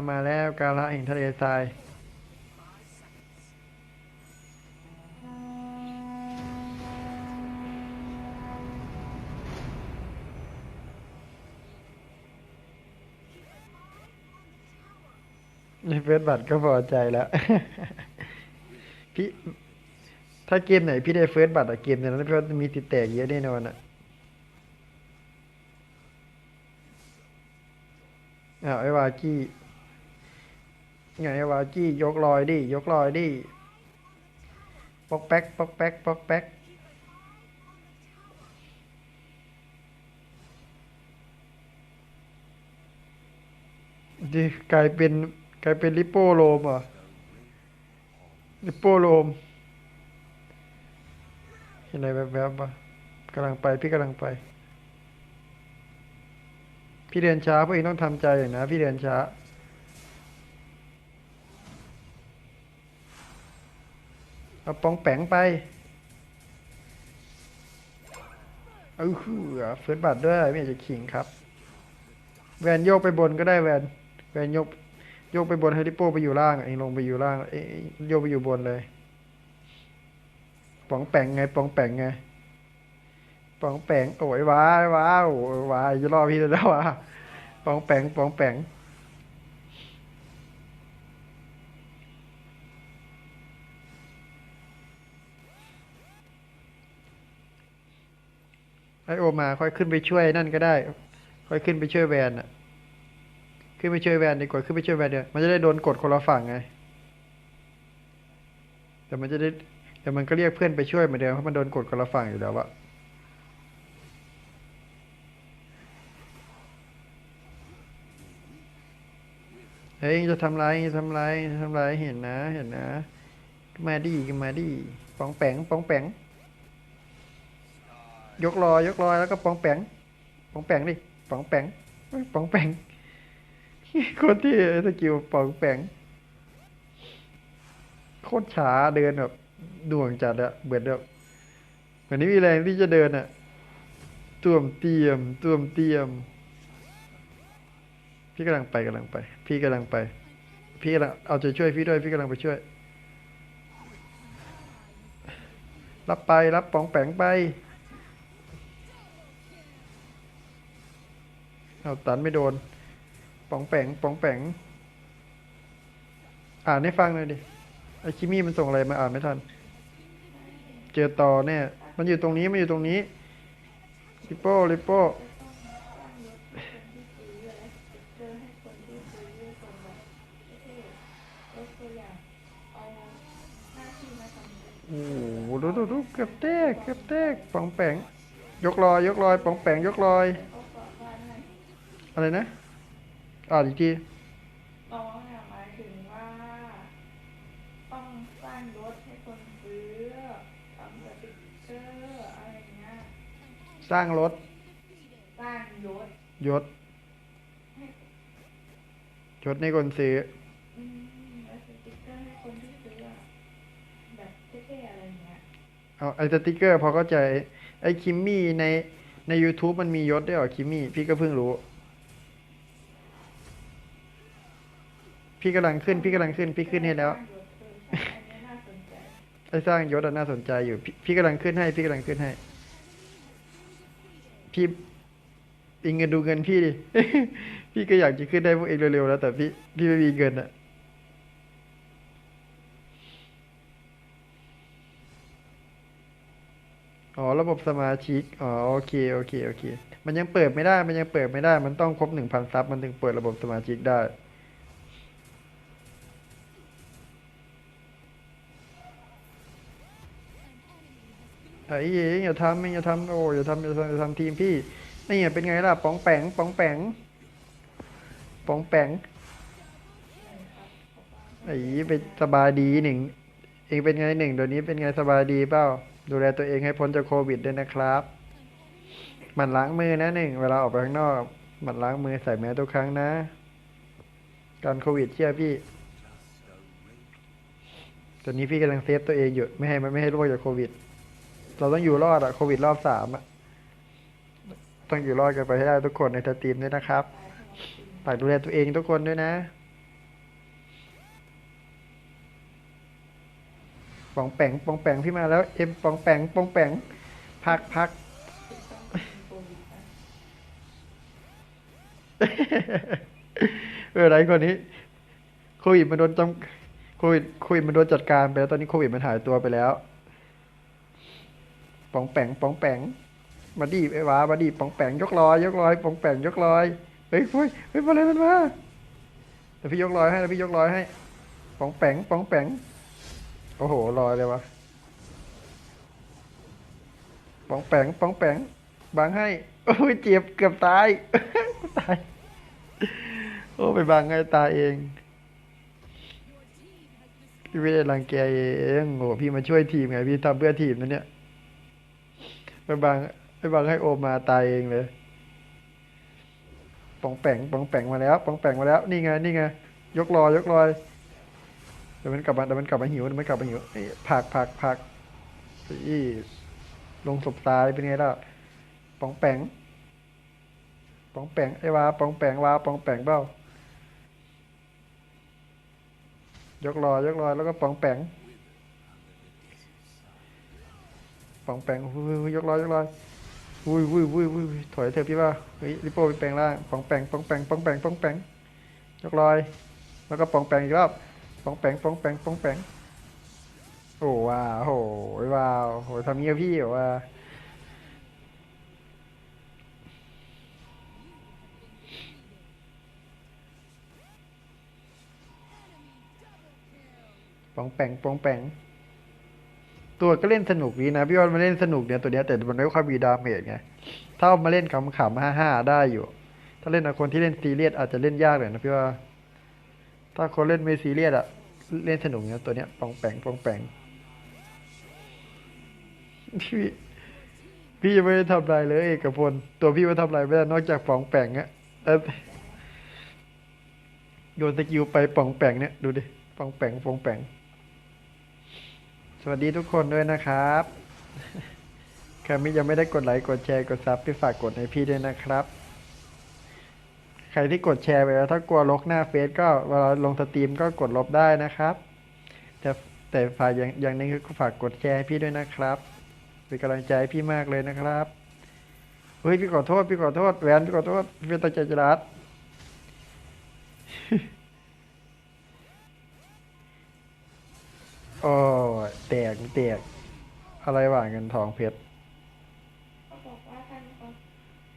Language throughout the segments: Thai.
ามาแล้วกาละแห่งทะเลทรายในเฟซบัตรก็พอใจแล้ว พี่ ถ้าเกมไหนพี่ได้เฟิร์สบัตรอะเกมนั้นพี่ว่ามีติดแตกเยอะแน่นอนอะอ้าวไอ้วากี้ ไงวากี้ยกลอยดิยกลอยดิปอกแป๊กปอกแป๊กปอกแป๊กดิกลายเป็นกลายเป็นลิโปโลมอะลิโปโลมเห็นอะไรแวบๆปะกำลังไปพี่กำลังไป พี่เดินช้าพวกเองต้องทำใจอย่างนะ พี่เดินช้า เอาปองแปงไปเอาหือเฟิร์สบัตรด้วยไม่อยากจะขิงครับ แวนโยกไปบนก็ได้แวนแวนโยกโยกไปบนให้ลิปโป้ไปอยู่ล่างเองลงไปอยู่ล่างเอ้ยโยกไปอยู่บนเลยปองแปงไงปองแปงไงปองแปงโอ้ยว้าว้าวโอ้ยว้าจะรอพี่แล้ววะปองแปงปองแปง ไอโอมาค่อยขึ้นไปช่วยนั่นก็ได้ ค่อยขึ้นไปช่วยแวนอะขึ้นไปช่วยแวนดีกว่าขึ้นไปช่วยแวนเดี๋ยวมันจะได้โดนกดคนละฝั่งไง แต่มันจะได้แต่มันก็เรียกเพื่อนไปช่วยเหมือนเดิมเพราะมันโดนกดคนละฝั่งอยู่แล้วอะเฮ้ยจะทำไรจะทำไรจะทำไรเห็นนะ เห็นนะ มาดิมาดิปองแปงปองแปง ยกลอยยกลอยแล้วก็ปองแปงปองแปงดิปองแปงปองแปงคนที่สกิลปองแปงโคตรช้าเดินแบบดวงจัดอะเหมือนแบบเหมือนไม่มีแรงที่จะเดินอะตุ่มเตียมตุ่มเตียม พี่กำลังไปกำลังไป พี่กำลังไป พี่กำลังเอาใจช่วยพี่ด้วยพี่กำลังไปช่วย รับไปรับปองแปงไป เอาตันไม่โดนปองแปงปองแปงอ่านให้ฟังหน่อยดิไอคิมี่มันส่งอะไรมาอ่านไม่ทัน เจอต่อเนี่ย มันอยู่ตรงนี้มันอยู่ตรงนี้ลิปโป้ลิปโป้โอ้โหดูดูดูเกือบแตกเกือบแตกปองแปงยกลอย ยกลอยปองแปงยกลอย อะไรนะ อ่านอีกทีน้องเนี่ยหมายถึงว่า ต้องสร้างรถให้คนซื้อทำสติ๊กเกอร์อะไรเงี้ยสร้างรถสร้างยศยศยศในคนซื้ออืมแล้วสติ๊กเกอร์ให้คนที่ซื้ออะแบบเท่ๆอะไรเงี้ยเอาไอ้สติกเกอร์พอเข้าใจไอ้คิมมี่ในใน YouTube มันมียศด้วยเหรอคิมมี่ พี่ก็เพิ่งรู้ พี่กำลังขึ้น พี่กำลังขึ้น พี่ขึ้นให้แล้วสร้างยศเออใช่อันนี้น่าสนใจไอ้สร้างยศอะน่าสนใจอยู่พี่พี่กำลังขึ้นให้ พี่กำลังขึ้นให้ พี่อิงเงินดูเงินพี่ดิ พี่ก็อยากจะขึ้นได้พวกเองเร็วๆแล้ว แต่พี่พี่ไม่มีเงินอะอ๋อระบบสมาชิก อ๋อโอเคโอเคโอเค มันยังเปิดไม่ได้ มันยังเปิดไม่ได้ มันต้องครบหนึ่งพันซับมันถึงเปิดระบบสมาชิกได้ ไอ้เอ๋อย่าทำอย่าทำโอ้อย่าทำอย่าทำอย่าทำทีมพี่นี่เป็นไงล่ะป๋องแปงป๋องแปงป๋องแปงไอ้ไปสบายดีหนึ่งเองเป็นไงหนึ่งเดี๋ยวนี้เป็นไงสบายดีเปล่าดูแลตัวเองให้พ้นจากโควิดด้วยนะครับหมั่นล้างมือนะหนึ่งเวลาออกไปข้างนอกหมั่นล้างมือใส่แมสทุกครั้งนะการโควิดเชื่อพี่ตอนนี้พี่กำลังเซฟตัวเองอยู่ไม่ให้มันไม่ให้โรคจากโควิด เราต้องอยู่รอดอะโควิดรอบสามอะต้องอยู่รอดกันไปให้ได้ทุกคนในสตรีมด้วยนะครับตั้งฝากดูแลตัวเองทุกคนด้วยนะ ปองแปงปองแปงพี่มาแล้วเอ็มปองแปงปองแปงพักพักต้องเป็นโควิดนะเออไรคนนี้โควิดมันโดนจำโควิดโควิดมันโดนจัดการไปแล้วตอนนี้โควิดมันหายตัวไปแล้ว ปองแปงปองแปงมาดีไอ้วามาดีปองแปงยกลอย ยกลอยปองแปงยกลอยเฮ้ยเฮ้ยเฮ้ยมาเลยมันมาเดี๋ยวพี่ยกลอยให้เดี๋ยวพี่ยกลอยให้ปองแปงปองแปงโอ้โหลอยเลยวะปองแปงปองแปงบังให้โอ้ยเจ็บเกือบตายตายโอ้ไปบังไงตายเองพี่ไม่ได้รังแกเองโอ้พี่มาช่วยทีมไงพี่ทำเพื่อทีมนะเนี่ย ไปบังไปบังให้โอมมาตายเองเลยปองแปงปองแปงมาแล้วปองแปงมาแล้ว นี่ไง นี่ไง ยกลอยยกลอยเดี๋ยวมันกลับมาเดี๋ยวมันกลับมาหิวเดี๋ยวมันกลับมาหิวเอ้ผักผักผักอีลงศพตายเป็นไงล่ะปองแปงปองแปงไอ้วาปองแปงวาปองแปงเปล่ายกลอยยกลอยแล้วก็ปองแปง องแปงอุ้ยยกลอยยกลอยอุ้ยอุ้ยอุ้ยอุ้ยถอยเถอะพี่ว่าเฮ้ยริโป้ไปแปลงล่างปองแปงปองแปงปองแปงปองแปงยกลอย แล้วก็ปองแปงอีกรอบปองแปงปองแปงปองแปงโอ้ว้าวโหว้าวโหทำเงี้ยพี่ว่าปองแปงปองแปง ตัวก็เล่นสนุกดีนะพี่ว่ามันเล่นสนุกเนี่ยตัวเนี้ยแต่มันไม่ค่อยมีดาเมจไงถ้ามาเล่นขำๆห้าห้าได้อยู่ ถ้าเล่นกับคนที่เล่นซีเรียสอาจจะเล่นยากหน่อยนะพี่ว่า ถ้าคนเล่นไม่ซีเรียสอะเล่นสนุกเนี่ยตัวเนี้ยปองแปงปองแปงพี่พี่ยังไม่ได้ทำอะไรเลยเอกพลตัวพี่ไม่ทำไรไม่ได้นอกจากปองแปงอะแล้วโยนสกิลไปปองแปงเนี่ยดูดิปองแปงปองแปง สวัสดีทุกคนด้วยนะครับใครไม่ยังไม่ได้กดไลค์กดแชร์กดซับพี่ฝากกดให้พี่ด้วยนะครับ ใครที่กดแชร์ไปแล้วถ้ากลัวลกหน้าเฟซก็เวลาลงสตรีมก็กดลบได้นะครับ แต่แต่ฝากอย่างอย่างนึงคือฝากกดแชร์ให้พี่ด้วยนะครับเป็นกำลังใจให้พี่มากเลยนะครับเฮ้ยพี่ขอโทษพี่ขอโทษแหวนพี่ขอโทษพี่ตั้งใจจะรัด โอ้ยแตกแตกอะไรวะเงินทองเพชรเขาบอกว่าท่านเขา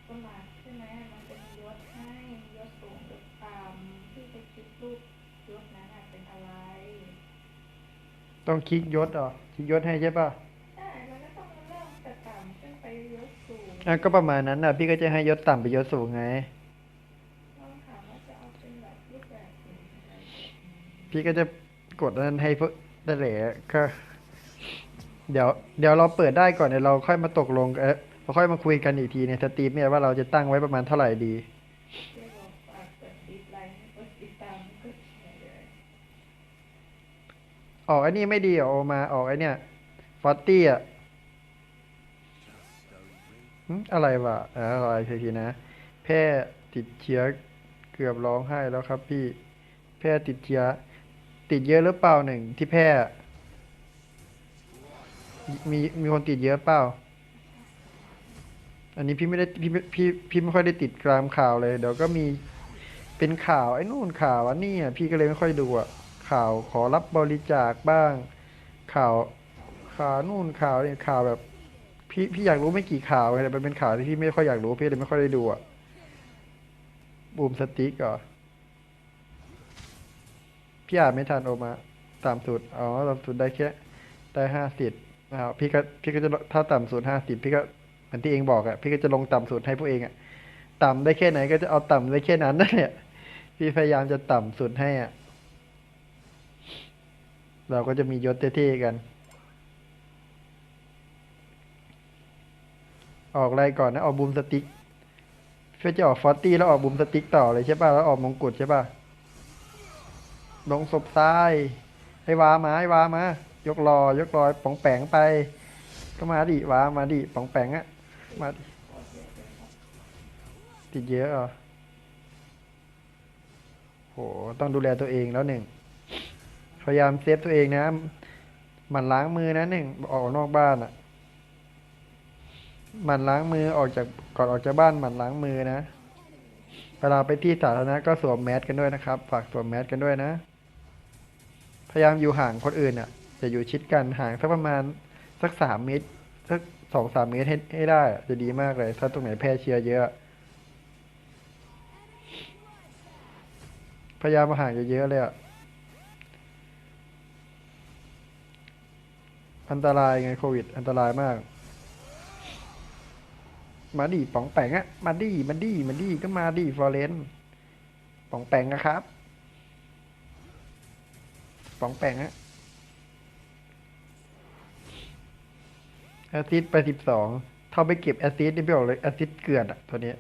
สมัครใช่ไหมมันจะมียศให้ยศสูงยศต่ำที่ไปคิดรูปยศนั้นน่ะเป็นอะไร ต้องคลิกยศเหรอคลิกยศให้ใช่ป่ะใช่ มันก็ต้องเริ่มจากต่ำขึ้นไปยศสูงอะก็ประมาณนั้นนะพี่ก็จะให้ยศต่ำไปยศสูงไงต้องถามว่าจะเอาเป็นแบบรูปแบบไหนอะไรพี่ก็จะกดอันนั้นให้พวก ได้แหละก็ เดี๋ยวเดี๋ยวเราเปิดได้ก่อนเดี๋ยวเราค่อยมาตกลงเออเราค่อยมาคุยกันอีกทีในสตรีมเนี่ยว่าเราจะตั้งไว้ประมาณเท่าไหร่ดีเรียกว่าฝากกดติดไลค์ให้กดติดตามกดแชร์เลยออกไอ้นี่ไม่ดีเหรอโอมาออกไอ้เนี่ยฟอตตี้อะอะไรวะอออะไรทีนะ แพร่ติดเชื้อเกือบร้องไห้แล้วครับพี่ แพร่ติดเชื้อ ติดเยอะหรือเปล่าหนึ่งที่แพร่มีมีคนติดเยอะเปล่า อันนี้พี่ไม่ได้พี่ไม่พี่พี่ไม่ค่อยได้ติดตามข่าวเลย เดี๋ยวก็มีเป็นข่าวไอ้นู่นข่าวอันนี้อะพี่ก็เลยไม่ค่อยดูอะข่าวขอรับบริจาคบ้าง ข่าวข่าวนู่นข่าวนี่ข่าวแบบ พี่พี่อยากรู้ไม่กี่ข่าวไงแต่มันเป็นข่าวที่พี่ไม่ค่อยอยากรู้พี่เลยไม่ค่อยได้ดูอะบูมสติ๊กเหรอ พี่อ่านไม่ทันโอมาตามสูตรอ๋อตามสูตรได้แค่ได้ห้าสิบอ้าวพี่ก็พี่ก็จะถ้าต่ำสุดห้าสิบพี่ก็เหมือนที่เองบอกอะพี่ก็จะลงต่ำสุดให้พวกเองอะต่ำได้แค่ไหนก็จะเอาต่ำได้แค่นั้นนั่นแหละพี่พยายามจะต่ำสุดให้อะเราก็จะมียศเท่ๆกัน ออกอะไรก่อนนะ ออกบูมสติ๊กเพื่อจะออกฟอตตี้แล้วออกบูมสติ๊กต่อเลยใช่ป่ะ แล้วออกมงกุฎใช่ป่ะ ลงศพซ้ายให้วามาให้วามายกรอยกรอยป๋องแปงไป ก็มาดิวามาดิป๋องแปงอะมาดิติดเยอะเหรอโหต้องดูแลตัวเองแล้วหนึ่งพยายามเซฟตัวเองนะมันล้างมือนะหนึ่งออกนอกบ้านอะ่ะมันล้างมือออกจากก่อนออกจากบ้านมันล้างมือนะเวลาไปที่สาธารณะก็สวมแมสกันด้วยนะครับ ฝากสวมแมสกันด้วยนะ พยายามอยู่ห่างคนอื่นอะจะอยู่ชิดกันห่างสักประมาณสักสามเมตรสักสองสามเมตรให้ให้ได้ จะดีมากเลย ถ้าตรงไหนแพร่เชื้อเยอะ พยายามมาห่างเยอะๆเลยอะอันตรายไงโควิด อันตรายมาก มาดิป๋องแปงอะมาดิมาดิมาดิก็มาดิฟอเรนป๋องแปงนะครับ ป๋องแปงอะแอซิดไปสิบสองเท่าไปเก็บแอซิดนี่ไม่ออกเลยแอซิดเกลือนอะตัวนี้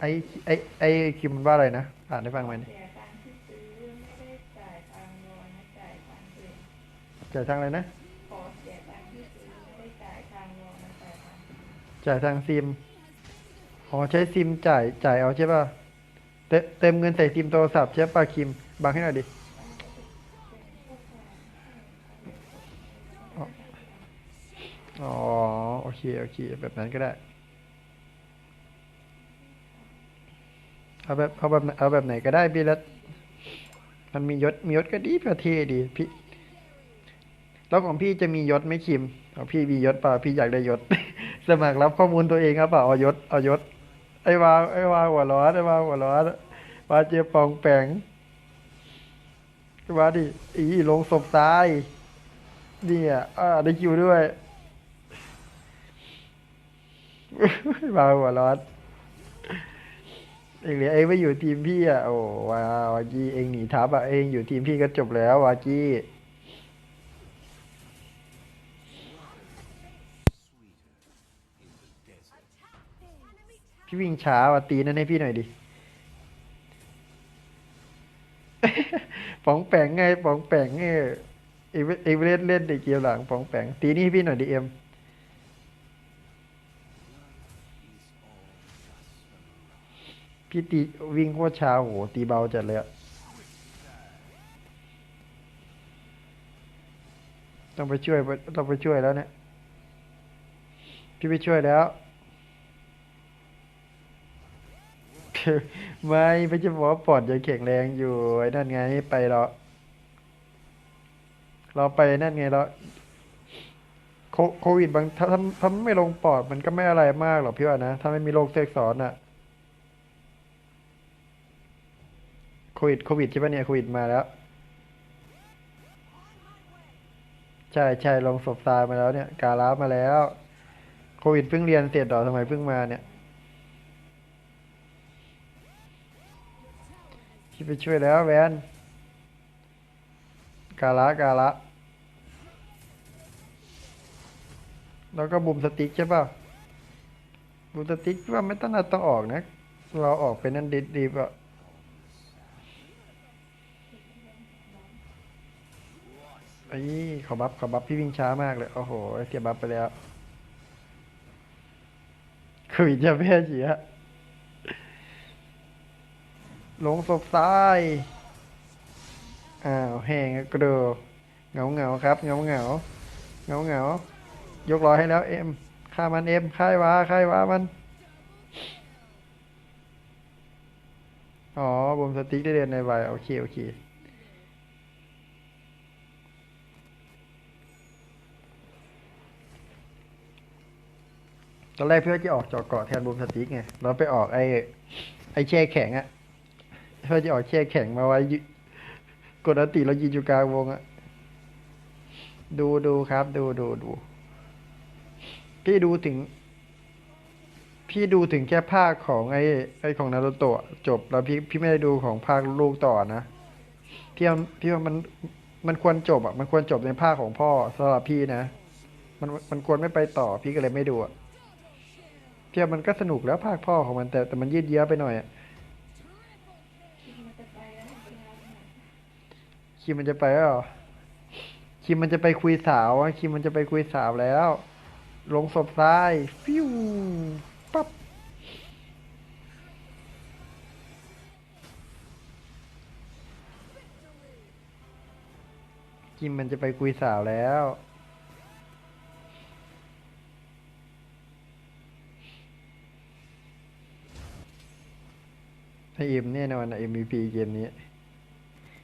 ไอไอไอคิมมันว่าอะไรนะอ่านได้ฟังไหมนี่จ่ายทางอะไรนะจ่ายตังค์รอนะจ่ายตังค์เองจ่ายทางซิมอ๋อใช้ซิมจ่ายจ่ายเอาใช่ป่ะ เตเต็มเงินใส่ซิมโทรศัพท์ใช่ป่ะคิมบังให้หน่อยดิอ๋อโอเคโอเค แบบนั้นก็ได้ เอาแบบเอาแบบเอาแบบไหนก็ได้พี่รัตมันมียศมียศก็ดีประเทดีพี่แล้วของพี่จะมียศไม่คิมของพี่มียศเปล่าพี่อยากได้ยศ สมัครรับข้อมูลตัวเองครับเปล่าเอายศเอายศ ไอ้วาไอ้วาหัวร้อนไอ้วาหัวร้อนวาเจี๊ยปองแปงวาดิอีลงศพตายเนี่ยอ่าได้คิวด้วยวาหัวร้อนเองเหลือเองไม่อยู่ทีมพี่อะโอ้วาวากี้เองหนีทับอะเองอยู่ทีมพี่ก็จบแล้ววากี้ พี่วิ่งช้าว่ะตีนั่นให้พี่หน่อยดิ ป๋องแปงไงป๋องแปงไงเองเองเล่นเล่นในเกมหลังป๋องแปงตีนี่ให้พี่หน่อยดิเอ็มพี่ตีวิ่งโคตรช้าโหตีเบาจัดเลยอะต้องไปช่วยต้องไปช่วยแล้วเนี่ย พี่ไปช่วยแล้ว ไม่ไม่ใช่บอกว่าปอดยังแข็งแรงอยู่ไอ้นั่นไงไปเราเราไปนั่นไงเราโควิดบางถ้าถ้าไม่ลงปอดมันก็ไม่อะไรมากหรอกพี่ว่านะ ถ้าไม่มีโรคแทรกซ้อนอะโควิดโควิดใช่ปะเนี่ยโควิดมาแล้ว ใช่ใช่ลงศพตายมาแล้วเนี่ย กาลามาแล้ว โควิดเพิ่งเรียนเสร็จดอทำไมเพิ่งมาเนี่ย พี่ไปช่วยแล้วแวนกาละกาละแล้วก็บุมสติ๊กใช่ป่ะบุมสติ๊กว่าไม่ต้องน่าต้องออกนะ เราออกไปนั่นดีดีป่ะไอ้ขอบัฟขอบัฟพี่วิ่งช้ามากเลย โอ้โหเสียบัฟไปแล้วขวิดจะแพ้เสีย ลงศพซ้ายอ้าวแห้งกระโดดเหงาเหงาครับเหงาเหงาเหงาเหงายกรอยให้แล้วเอ็มฆ่ามันเอ็มค่ายวาค่ายวามันอ๋อบุมสติ๊กได้เรียนในใบโอเคโอเคตอนแรกเพื่อจะออกจอกเกาะแทนบูมสติ๊กไงเราไปออกไอ้ไอ้แช่แข็งอะ เพื่อจะออกแช่แข็งมาไว้กดอติเรายืนอยู่กลางวงอะดูดูครับ ดูดูดู พี่ดูถึง พี่ดูถึงแค่ภาคของไอ้ไอ้ของนารูโตะจบแล้วพี่พี่ไม่ได้ดูของภาคลูกต่อนะพี่ว่าพี่ว่ามันมันควรจบอะ มันควรจบในภาคของพ่อสำหรับพี่นะ มันมันควรไม่ไปต่อ พี่ก็เลยไม่ดูอะเทียบมันก็สนุกแล้วภาคพ่อของมันแต่แต่มันยืดเยื้อไปหน่อยอะ คิมมันจะไปแล้วคิมมันจะไปคุยสาวคิมมันจะไปคุยสาวแล้ว ลงศพซ้ายฟิวปั๊บคิมมันจะไปคุยสาวแล้วถ้เอ็มแน่นอนนะ MVP เกมนี้